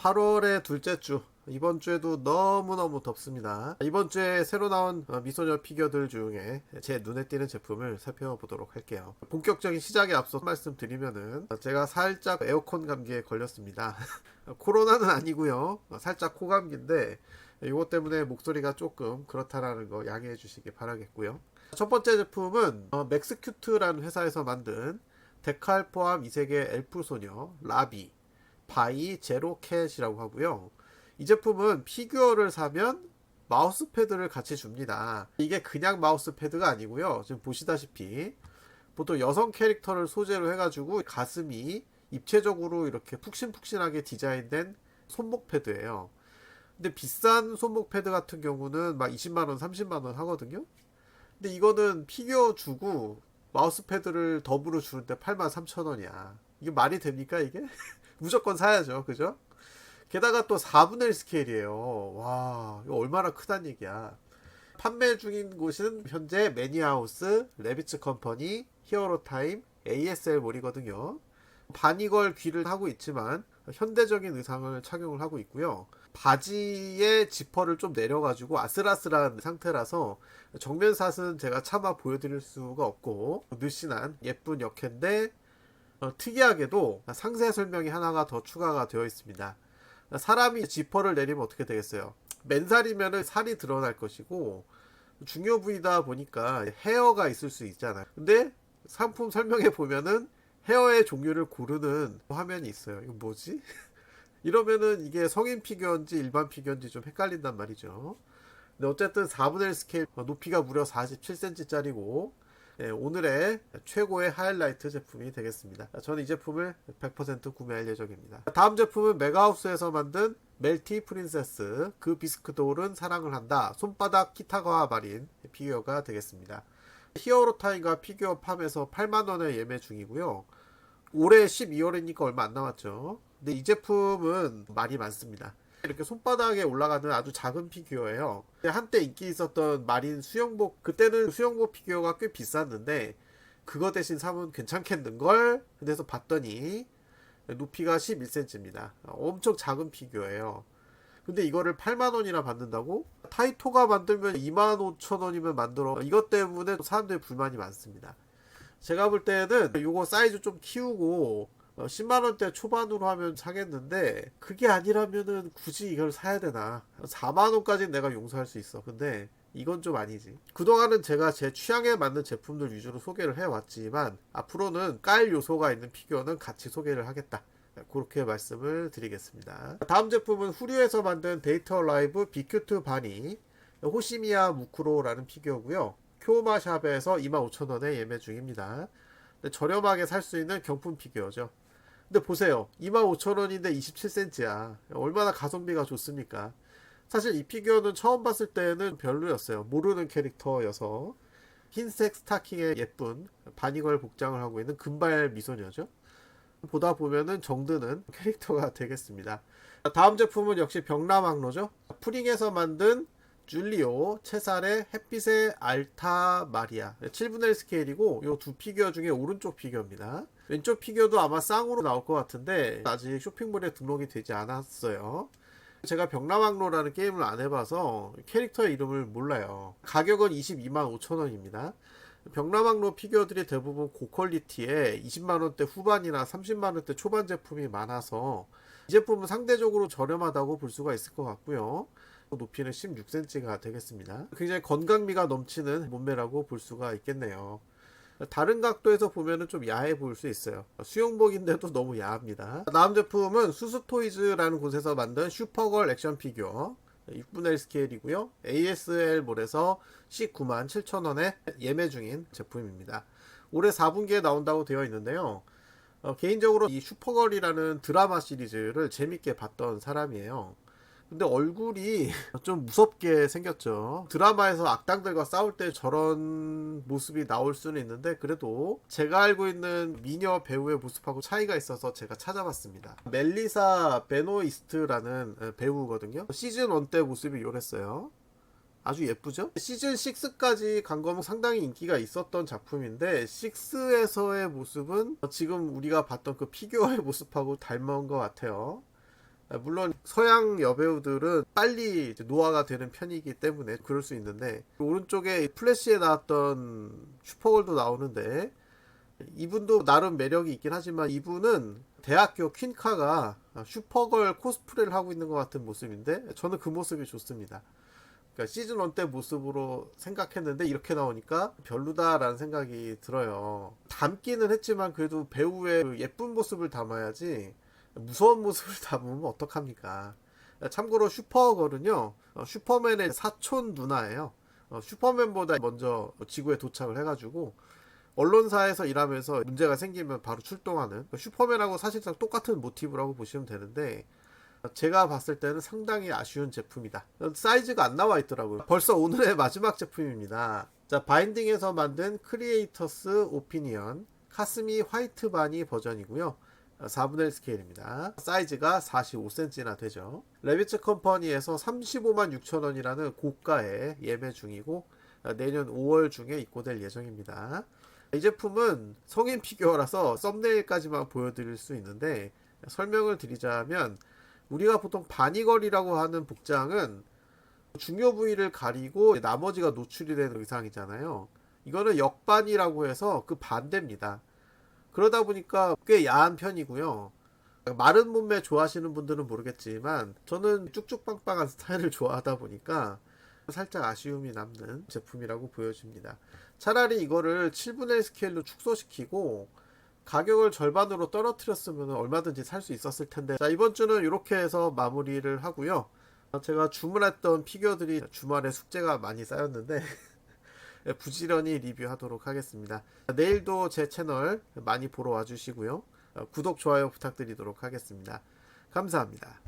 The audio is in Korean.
8월의 둘째 주 이번 주에도 너무너무 덥습니다. 이번 주에 새로 나온 어, 미소녀 피규어들 중에 제 눈에 띄는 제품을 살펴보도록 할게요. 본격적인 시작에 앞서 말씀드리면은 제가 살짝 에어컨 감기에 걸렸습니다. 코로나는 아니고요. 살짝 코감기인데 이것 때문에 목소리가 조금 그렇다라는 거 양해해 주시기 바라겠고요. 첫 번째 제품은 어, 맥스큐트라는 회사에서 만든 데칼 포함 이색의 엘프 소녀 라비 바이 제로 캣이라고 하고요. 이 제품은 피규어를 사면 마우스 패드를 같이 줍니다. 이게 그냥 마우스 패드가 아니고요. 지금 보시다시피 보통 여성 캐릭터를 소재로 해가지고 가슴이 입체적으로 이렇게 푹신푹신하게 디자인된 손목 패드예요. 근데 비싼 손목 패드 같은 경우는 막 20만원, 30만원 하거든요. 근데 이거는 피규어 주고 마우스 패드를 더불어 주는데 83,000원이야. 이게 말이 됩니까, 이게? 무조건 사야죠. 그죠? 게다가 또 4분의 1 스케일이에요. 와, 이거 얼마나 크단 얘기야. 판매 중인 곳은 현재 매니아하우스, 레비츠 컴퍼니, 히어로타임, ASL몰이거든요. 바니걸 귀를 하고 있지만 현대적인 의상을 착용을 하고 있고요. 바지에 지퍼를 좀 내려가지고 아슬아슬한 상태라서 정면샷은 제가 차마 보여드릴 수가 없고 느씬한 예쁜 역해인데 어, 특이하게도 상세 설명이 하나가 더 추가가 되어 있습니다. 사람이 지퍼를 내리면 어떻게 되겠어요? 맨살이면 살이 드러날 것이고 중요 부위다 보니까 헤어가 있을 수 있잖아요. 근데 상품 설명에 보면은 헤어의 종류를 고르는 화면이 있어요. 이거 뭐지? 이러면은 이게 성인 피규어인지 일반 피규어인지 좀 헷갈린단 말이죠. 근데 어쨌든 4분의 1 스케일 어, 높이가 무려 47cm짜리고 예, 오늘의 최고의 하이라이트 제품이 되겠습니다. 저는 이 제품을 100% 구매할 예정입니다. 다음 제품은 메가하우스에서 만든 멜티 프린세스 그 비스크 돌은 사랑을 한다 손바닥 키타가와 마린 피규어가 되겠습니다. 히어로 타임과 피규어 팜에서 8만원에 예매 중이고요. 올해 12월이니까 얼마 안 남았죠. 근데 이 제품은 말이 많습니다. 이렇게 손바닥에 올라가는 아주 작은 피규어예요. 한때 인기 있었던 마린 수영복 그때는 수영복 피규어가 꽤 비쌌는데 그거 대신 사면 괜찮겠는 걸? 그래서 봤더니 높이가 11cm입니다. 엄청 작은 피규어예요. 근데 이거를 8만 원이나 받는다고? 타이토가 만들면 2만 5천 원이면 만들어. 이것 때문에 사람들이 불만이 많습니다. 제가 볼 때는 이거 사이즈 좀 키우고 10만 원대 초반으로 하면 사겠는데 그게 아니라면은 굳이 이걸 사야 되나? 4만 원까지는 내가 용서할 수 있어. 근데 이건 좀 아니지. 그동안은 제가 제 취향에 맞는 제품들 위주로 소개를 해왔지만 앞으로는 깔 요소가 있는 피규어는 같이 소개를 하겠다. 그렇게 말씀을 드리겠습니다. 다음 제품은 후리에서 만든 데이터 라이브 비큐트 바니 호시미야 무쿠로라는 피규어고요. 쿄마 샵에서 25,000원에 예매 중입니다. 저렴하게 살 수 있는 경품 피규어죠 근데 보세요. 25,000원인데 27cm야. 얼마나 가성비가 좋습니까? 사실 이 피규어는 처음 봤을 때는 별로였어요. 모르는 캐릭터여서. 흰색 스타킹에 예쁜 바니걸 복장을 하고 있는 금발 미소녀죠. 보다 보면은 정드는 캐릭터가 되겠습니다. 다음 제품은 역시 병라망로죠. 프링에서 만든 줄리오, 체살의 햇빛의 알타 마리아 7분의 1 스케일이고 이 두 피규어 중에 오른쪽 피규어입니다. 왼쪽 피규어도 아마 쌍으로 나올 것 같은데 아직 쇼핑몰에 등록이 되지 않았어요. 제가 병라망로라는 게임을 안 해봐서 캐릭터의 이름을 몰라요. 가격은 22만 5천 원입니다. 병라망로 피규어들이 대부분 고퀄리티에 20만원대 후반이나 30만원대 초반 제품이 많아서 이 제품은 상대적으로 저렴하다고 볼 수가 있을 것 같고요. 높이는 16cm가 되겠습니다. 굉장히 건강미가 넘치는 몸매라고 볼 수가 있겠네요. 다른 각도에서 보면은 좀 야해 보일 수 있어요. 수영복인데도 너무 야합니다. 다음 제품은 수수토이즈라는 곳에서 만든 슈퍼걸 액션 피규어 6분의 1 스케일이고요. ASL몰에서 19만 7천원에 예매 중인 제품입니다. 올해 4분기에 나온다고 되어 있는데요. 어, 개인적으로 이 슈퍼걸이라는 드라마 시리즈를 재밌게 봤던 사람이에요. 근데 얼굴이 좀 무섭게 생겼죠. 드라마에서 악당들과 싸울 때 저런 모습이 나올 수는 있는데 그래도 제가 알고 있는 미녀 배우의 모습하고 차이가 있어서 제가 찾아봤습니다. 멜리사 베노이스트라는 배우거든요. 시즌 1 때 모습이 이랬어요. 아주 예쁘죠? 시즌 6까지 간 거면 상당히 인기가 있었던 작품인데 6에서의 모습은 지금 우리가 봤던 그 피규어의 모습하고 닮은 것 같아요. 아, 물론 서양 여배우들은 빨리 노화가 되는 편이기 때문에 그럴 수 있는데 오른쪽에 플래시에 나왔던 슈퍼걸도 나오는데 이분도 나름 매력이 있긴 하지만 이분은 대학교 퀸카가 슈퍼걸 코스프레를 하고 있는 것 같은 모습인데 저는 그 모습이 좋습니다. 그러니까 시즌 1 때 모습으로 생각했는데 이렇게 나오니까 별로다라는 생각이 들어요. 닮기는 했지만 그래도 배우의 그 예쁜 모습을 담아야지 무서운 모습을 담으면 어떡합니까? 참고로 슈퍼걸은요, 어, 슈퍼맨의 사촌 누나예요. 어, 슈퍼맨보다 먼저 지구에 도착을 해가지고 언론사에서 일하면서 문제가 생기면 바로 출동하는 슈퍼맨하고 사실상 똑같은 모티브라고 보시면 되는데 제가 봤을 때는 상당히 아쉬운 제품이다. 사이즈가 안 나와 있더라고요. 벌써 오늘의 마지막 제품입니다. 자, 바인딩에서 만든 크리에이터스 오피니언 카스미 화이트 바니 버전이고요. 4분의 1 스케일입니다. 사이즈가 45cm나 되죠. 레비츠 컴퍼니에서 35만 6천 원이라는 고가의 예매 중이고 내년 5월 중에 입고될 예정입니다. 이 제품은 성인 피규어라서 썸네일까지만 보여드릴 수 있는데 설명을 드리자면 우리가 보통 바니걸이라고 하는 복장은 중요 부위를 가리고 나머지가 노출이 되는 의상이잖아요. 이거는 역반이라고 해서 그 반대입니다. 그러다 보니까 꽤 야한 편이고요. 마른 몸매 좋아하시는 분들은 모르겠지만 저는 쭉쭉 빵빵한 스타일을 좋아하다 보니까 살짝 아쉬움이 남는 제품이라고 보여집니다. 차라리 이거를 7분의 1 스케일로 축소시키고 가격을 절반으로 떨어뜨렸으면 얼마든지 살 수 있었을 텐데 자 이번 주는 이렇게 해서 마무리를 하고요 제가 주문했던 피규어들이 주말에 숙제가 많이 쌓였는데 부지런히 리뷰하도록 하겠습니다. 내일도 제 채널 많이 보러 와주시고요. 구독 좋아요 부탁드리도록 하겠습니다. 감사합니다